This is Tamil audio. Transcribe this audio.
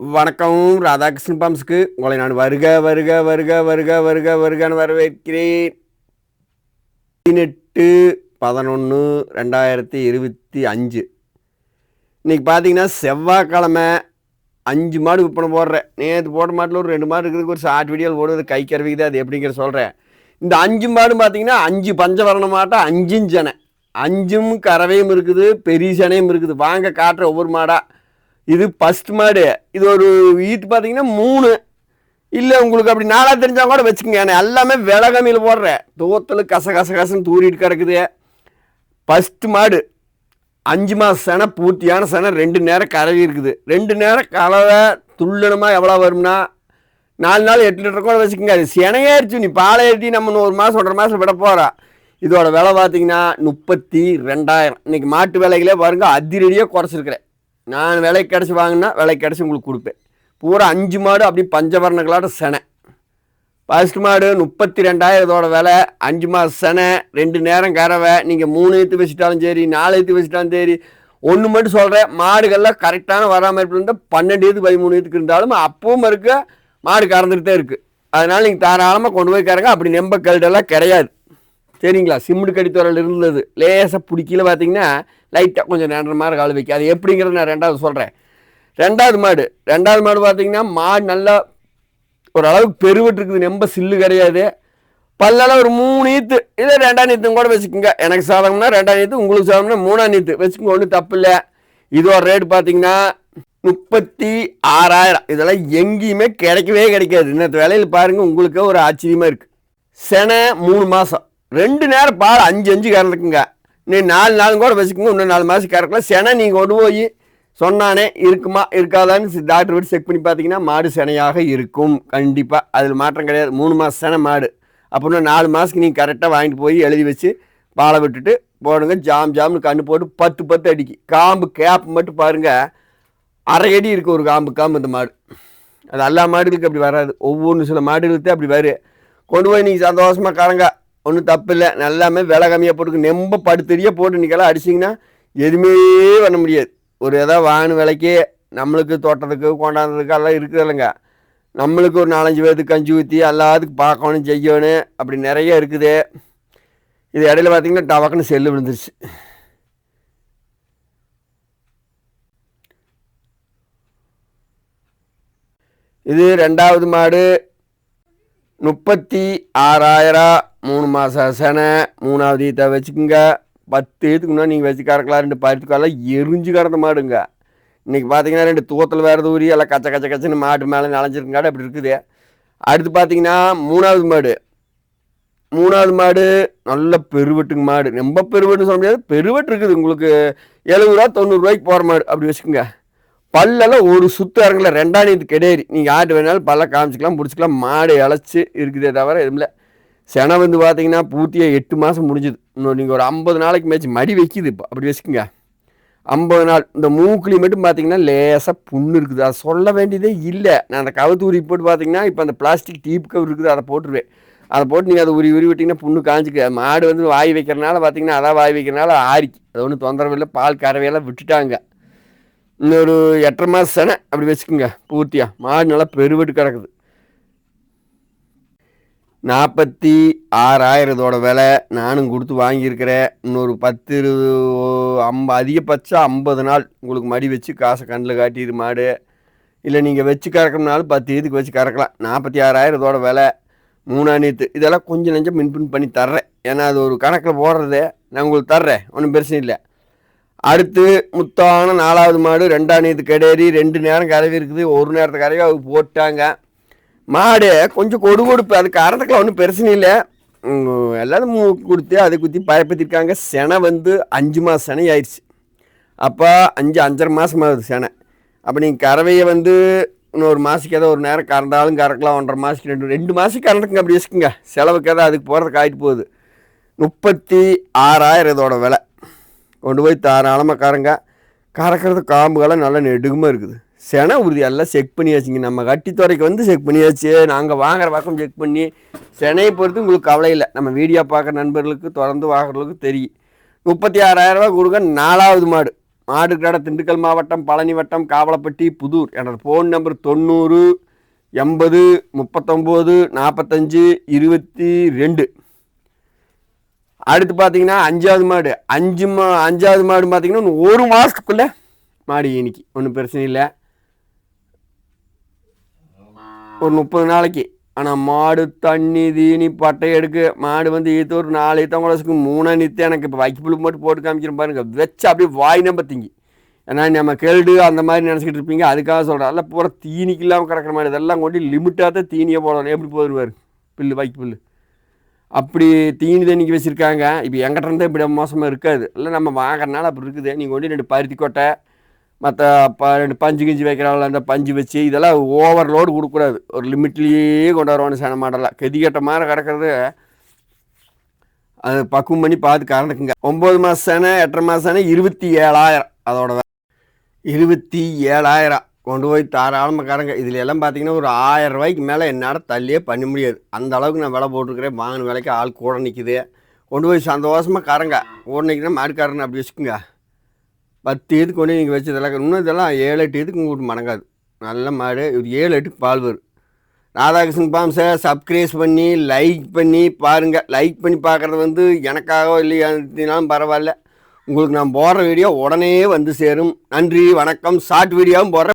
வணக்கம் ராதாகிருஷ்ணன் பாம்ஸ்க்கு. உங்களை நான் வருக வருக வருக வருக வருக வருகன்னு வரவேற்கிறேன். பதினெட்டு பதினொன்று ரெண்டாயிரத்தி இருபத்தி அஞ்சு. இன்றைக்கி பார்த்தீங்கன்னா செவ்வாய்க்கிழமை அஞ்சு மாடு விற்பனை போடுறேன். நேற்று போட மாட்டில் ஒரு ரெண்டு மாடு இருக்கிறதுக்கு ஒரு ஷார்ட் வீடியோ போடுவது கை கருவிக்குது அது எப்படிங்கிற சொல்கிறேன் இந்த அஞ்சு மாடு பார்த்தீங்கன்னா அஞ்சு பஞ்சவரண மாட்டை அஞ்சும் சனை. அஞ்சும் கறவையும் இருக்குது பெரிய சனையும் இருக்குது. வாங்க காட்டுற ஒவ்வொரு மாடாக இது ஃபஸ்ட் மாடு. இது ஒரு ஈத்து பார்த்தீங்கன்னா மூணு. இல்லை உங்களுக்கு அப்படி நாளாக தெரிஞ்சால் கூட வச்சுக்கோங்க. நான் எல்லாமே விலகமையில் போடுறேன் தூத்தல் கச கச கசன்னு தூரிட்டு கிடக்குது. ஃபஸ்ட்டு மாடு. அஞ்சு மாதம் செனை பூர்த்தியான செனை ரெண்டு நேரம் கறவி இருக்குது. ரெண்டு நேரம் கலவை துள்ளனமாக எவ்வளோ வரும்னா? நாலு நாள் எட்டு லிட்டர் கூட வச்சுக்கோங்க. அது செனையாயிருச்சு நீ பாலை ஏற்றி நம்ம ஒரு மாதம் ஒன்றரை மாதம் விட போகிறா இதோட விலை பார்த்தீங்கன்னா முப்பத்தி ரெண்டாயிரம். இன்னைக்கு மாட்டு விலைகளே பாருங்கள் அதிரடியாக குறைச்சிருக்கிறேன். நான் விலை கிடச்சி வாங்கினா விலை கிடச்சி உங்களுக்கு கொடுப்பேன். பூரா அஞ்சு மாடு அப்படி பஞ்சவர்ணங்களாட்ட செனை. ஃபர்ஸ்ட் மாடு முப்பத்தி ரெண்டாயிரம் இதோட விலை அஞ்சு மாதம் செனை ரெண்டு நேரம் கறவை நீங்கள் மூணு ஏற்று வச்சுட்டாலும் சரி நாலு ஏற்று வச்சுட்டாலும் சரி ஒன்று மட்டும் சொல்கிறேன் மாடுகள்லாம் கரெக்டான வராமல் இருந்தால் பன்னெண்டு ஏற்று பதிமூணு ஏற்றுக்கு இருந்தாலும் அப்பவும் இருக்க மாடு கறந்துகிட்டே இருக்குது அதனால் நீங்கள் தாராளமாக கொண்டு போய் கறங்க அப்படி நெம்ப கல்டெல்லாம் கிடையாது. சரிங்களா? சிம்முடு கடித்துறையில் இருந்தது. லேசாக பிடிக்கல பார்த்தீங்கன்னா லைட்டாக கொஞ்சம் நேரம் மாதிரி கால் வைக்க அது எப்படிங்கிறத நான் ரெண்டாவது சொல்கிறேன் ரெண்டாவது மாடு. ரெண்டாவது மாடு பார்த்தீங்கன்னா மாடு நல்லா ஓரளவுக்கு பெருவிட்டு இருக்குது சில்லு கிடையாது. பல்லெல்லாம் ஒரு மூணு ஈத்து. இல்லை ரெண்டாம் நீத்தும் கூட வச்சுக்கோங்க. எனக்கு சாதகம்னா ரெண்டாம் நீத்து உங்களுக்கு சாதகம்னா மூணாம் நீத்து வச்சுக்கோங்க ஒன்றும் தப்பு இல்லை. இதோட ரேட் பார்த்தீங்கன்னா முப்பத்தி ஆறாயிரம். இதெல்லாம் எங்கேயுமே கிடைக்கவே கிடைக்காது. இன்னத்து வேலையில் பாருங்கள் உங்களுக்கே ஒரு ஆச்சரியமாக இருக்குது செனை மூணு மாதம் ரெண்டு நேரம் பால் அஞ்சு அஞ்சு கறந்துக்குங்க நீ நாலு நாள் கூட வச்சுக்கோங்க இன்னும் நாலு மாதம் கறக்கலாம் செனை நீங்கள் கொண்டு போய் சொன்னானே இருக்குமா இருக்காதான்னு டாக்டர் விட்டு செக் பண்ணி பார்த்தீங்கன்னா மாடு செனையாக இருக்கும். கண்டிப்பாக அதில் மாற்றம் கிடையாது. மூணு மாதம் செனை மாடு. அப்புறம் நாலு மாதத்துக்கு நீங்கள் கரெக்டாக வாங்கிட்டு போய் எழுதி வச்சு பாலை விட்டுட்டு போடுங்க. ஜாம் ஜாம்னு கண்ணு போட்டு பத்து பத்து அடிக்கு. காம்பு கேப் மட்டும் பாருங்கள் அரை அடி இருக்குது ஒரு காம்பு காம்பு இந்த மாடு. அது எல்லா மாடுகளுக்கு அப்படி வராது. ஒவ்வொன்று சில மாடுகளுக்கு அப்படி வரும் கொண்டு போய் நீங்கள் சந்தோஷமாக கறங்க. ஒன்றும் தப்பு இல்லை நல்லாமே விலை கம்மியாக போட்டுக்கு நெம்ப படுத்தடியே போட்டு நீங்களாம் அடிச்சிங்கன்னா எதுவுமே பண்ண முடியாது. ஒரு எதாவது வாகன விலைக்கு நம்மளுக்கு தோட்டத்துக்கு கொண்டாந்ததுக்கு எல்லாம் இருக்குது இல்லைங்க. நம்மளுக்கு ஒரு நாலஞ்சு பேர்த்துக்கு கஞ்சி ஊற்றி எல்லாத்துக்கும் பார்க்கணும் செய்யணும் அப்படி நிறைய இருக்குது. இது இடையில பார்த்தீங்கன்னா டவக்குன்னு செல்லு விழுந்துருச்சு. இது ரெண்டாவது மாடு. முப்பத்தி ஆறாயிரம் மூணு மாதம் செனை மூணாவது ஈத்தை வச்சுக்கோங்க. பத்து இதுக்கு முன்னாடி நீங்கள் வச்சு கறக்கலாம் ரெண்டு பருத்துக்காலாம் எரிஞ்சு கறந்த மாடுங்க. இன்றைக்கி பார்த்தீங்கன்னா ரெண்டு தூத்தில் வேறு தூரி எல்லாம் கச்ச கச்ச கச்சன்னு மாட்டு மேலே நனைஞ்சிருக்காடு அப்படி இருக்குது. அடுத்து பார்த்தீங்கன்னா மூணாவது மாடு. மூணாவது மாடு நல்ல பெருவெட்டுங்க மாடு. ரொம்ப பெருவெட்டுன்னு சொல்ல முடியாது பெருவெட்டு இருக்குது. உங்களுக்கு எழுபது ரூபா தொண்ணூறுரூவாய்க்கு போகிற மாடு அப்படி வச்சுக்கோங்க. பல்லெல்லாம் ஒரு சுத்து இறங்கல ரெண்டாம் நீத்து கிடையாது. நீங்கள் ஆட்டு வேணாலும் பல்ல காமிச்சிக்கலாம் பிடிச்சிக்கலாம் மாடு இழைச்சி இருக்குதே தவிர எதுவும் இல்லை. செனை வந்து பார்த்தீங்கன்னா பூர்த்தியாக எட்டு மாதம் முடிஞ்சுது. இன்னும் நீங்கள் ஒரு ஐம்பது நாளைக்கு மேய்ச்சி மடி வைக்கிது இப்போ. அப்படி வச்சுக்கோங்க. ஐம்பது நாள். இந்த மூக்குழி மட்டும் பார்த்தீங்கன்னா லேசாக புண்ணு இருக்குது. அதை சொல்ல வேண்டியதே இல்லை. நான் அந்த கவுத்து உரி போட்டு பார்த்தீங்கன்னா இப்போ அந்த பிளாஸ்டிக் டீப் கவர் இருக்குது அதை போட்டுருவேன். அதை போட்டு நீங்கள் அதை உரி உரி விட்டிங்கன்னா புண்ணு காஞ்சிக்க. மாடு வந்து வாய் வைக்கிறனால பார்த்தீங்கன்னா அதான் வாய் வைக்கிறனால ஆரிக்கு அது ஒன்றும் தொந்தரவு இல்லை. பால் கறவையெல்லாம் விட்டுட்டாங்க. இன்னொரு எட்டரை மாதம் சென அப்படி வச்சுக்கோங்க பூர்த்தியாக மாடு நல்லா பெருவெட்டு கிடக்குது. நாற்பத்தி ஆறாயிரத்தோட விலை நானும் கொடுத்து வாங்கியிருக்கிறேன். இன்னொரு பத்து இருபது ஐம்ப அதிகபட்சம் ஐம்பது நாள் உங்களுக்கு மடி வச்சு காசை கண்ணில் காட்டிடு மாடு. இல்லை நீங்கள் வச்சு கறக்கணும்னாலும் பத்து இதுக்கு வச்சு கறக்கலாம். நாற்பத்தி ஆறாயிரத்தோட விலை மூணா இதெல்லாம் கொஞ்சம் நெஞ்சம் மின்பின் பண்ணி தர்றேன். ஏன்னா அது ஒரு கணக்கில் போடுறது. நான் உங்களுக்கு தர்றேன். ஒன்றும் பிரச்சனை இல்லை. அடுத்து முத்தான நாலாவது மாடு ரெண்டாம் நேற்று கடையறி ரெண்டு நேரம் கறவி இருக்குது. ஒரு நேரத்தை கறவி அவங்க போட்டாங்க. மாடு கொஞ்சம் கொடு கொடுப்பு. அது காரணத்துக்குலாம் ஒன்றும் பிரச்சனை இல்லை. உம், எல்லாரும் மூ கொடுத்து அதை குத்தி பயப்படுத்திருக்காங்க. செனை வந்து அஞ்சு மாதம் செனை ஆயிடுச்சு. அப்போ அஞ்சு அஞ்சரை மாதம் ஆகுது செனை. அப்போ நீங்கள் கறவையை வந்து இன்னொரு மாதத்துக்கு ஏதோ ஒரு நேரம் கறந்தாலும் கறக்கலாம். ஒன்றரை மாதத்துக்கு ரெண்டு ரெண்டு மாதத்துக்கு கறந்துக்குங்க. அப்படி வச்சுக்கோங்க. செலவுக்கு ஏதோ அதுக்கு போகிறதுக்கு ஆகிட்டு போகுது. முப்பத்தி ஆறாயிரம் இதோட விலை. கொண்டு போய் தாராளமாக கறங்க. கறக்கிறது காம்புகள்லாம் நல்லா நெடுகுமாக இருக்குது. சென உறுதி எல்லாம் செக் பண்ணியாச்சுங்க. நம்ம கட்டித்துறைக்கு வந்து செக் பண்ணியாச்சு. நாங்கள் வாங்குற பக்கம் செக் பண்ணி செனையை பொறுத்து உங்களுக்கு கவலை இல்லை. நம்ம வீடியோ பார்க்குற நண்பர்களுக்கு தொடர்ந்து வாங்குறவங்களுக்கு தெரியும். முப்பத்தி ஆறாயிரரூபா கொடுக்க நாலாவது மாடு. மாடு கடை திண்டுக்கல் மாவட்டம் பழனி வட்டம் காவலப்பட்டி புதூர். எனது ஃபோன் நம்பர் தொண்ணூறு எண்பது முப்பத்தொம்போது நாற்பத்தஞ்சு இருபத்தி ரெண்டு. அடுத்து பார்த்தீங்கன்னா அஞ்சாவது மாடு. அஞ்சு மா அஞ்சாவது மாடு பார்த்தீங்கன்னா ஒரு மாதத்துக்குள்ளே மாடு ஈனிக்கு ஒன்றும் பிரச்சனை இல்லை. ஒரு முப்பது நாளைக்கு. ஆனால் மாடு தண்ணி தீனி பட்டை எடுக்கு மாடு வந்து ஈத்து ஒரு நாலு ஈத்தம் குளசுக்கு மூணா நித்து எனக்கு இப்போ வைக்கப்புல் மட்டும் போட்டு காமிக்கிறேன் பாருங்க. வச்சு அப்படியே வாய் நம்ப திங்கி. ஏன்னா நம்ம கெல்டு அந்த மாதிரி நினச்சிக்கிட்டு இருப்பீங்க. அதுக்காக சொல்கிறேன் அதெல்லாம் பூரா தீனிக்கு இல்லாமல் கிடக்கிற மாதிரி. இதெல்லாம் கொண்டு லிமிட்டாக தான் தீனியை போடணும். எப்படி போடுவார் புல்லு வைக்கப்புல்லு அப்படி தீனி தண்ணிக்கு வச்சுருக்காங்க. இப்போ எங்கிட்ட இருந்தால் இப்படி மோசமாக இருக்காது. இல்லை நம்ம வாங்குறதுனால அப்படி இருக்குது. நீங்கள் கொண்டு ரெண்டு பருத்தி கொட்டை மற்ற ப ரெண்டு பஞ்சு கிஞ்சி வைக்கிறாங்கள அந்த பஞ்சு வச்சு இதெல்லாம் ஓவர்லோடு கொடுக்கூடாது ஒரு லிமிட்லேயே கொண்டு வருவானு சேன மாடலாம் கெதிகட்ட மாதிரி கிடக்கிறது. அது பக்குவம் பண்ணி பார்த்து கறந்துக்குங்க. ஒம்பது மாதம் சேனை எட்டரை மாதம் சேனை இருபத்தி ஏழாயிரம். அதோட இருபத்தி ஏழாயிரம். கொண்டு போய் தாராளமாக கறங்க இதில் எல்லாம் பார்த்தீங்கன்னா ஒரு ஆயிரம் ரூபாய்க்கு மேலே என்னால் தள்ளியே பண்ண முடியாது. அந்த அளவுக்கு நான் விலை போட்டிருக்கிறேன். வாங்கின விலைக்கு ஆள் கூட நிற்குது கொண்டு போய் சந்தோஷமாக கறங்க கூட மாடுக்காரன் அப்படி வச்சுக்கோங்க. பத்து இதுக்கு கொண்டு நீங்கள் வச்சதெல்லாம் இன்னும் இதெல்லாம் ஏழு எட்டு இதுக்கு உங்களுக்கு மடங்காது. நல்ல மாடு. ஒரு ஏழு எட்டுக்கு பால் வரும். ராதாகிருஷ்ணன் பாம்சை சப்ஸ்கிரைஸ் பண்ணி லைக் பண்ணி பாருங்கள் லைக் பண்ணி பார்க்குறது வந்து எனக்காகவோ இல்லையானாலும் பரவாயில்ல. உங்களுக்கு நான் போடுற வீடியோ உடனே வந்து சேரும். நன்றி வணக்கம். ஷார்ட் வீடியோவும் போடுறேன்.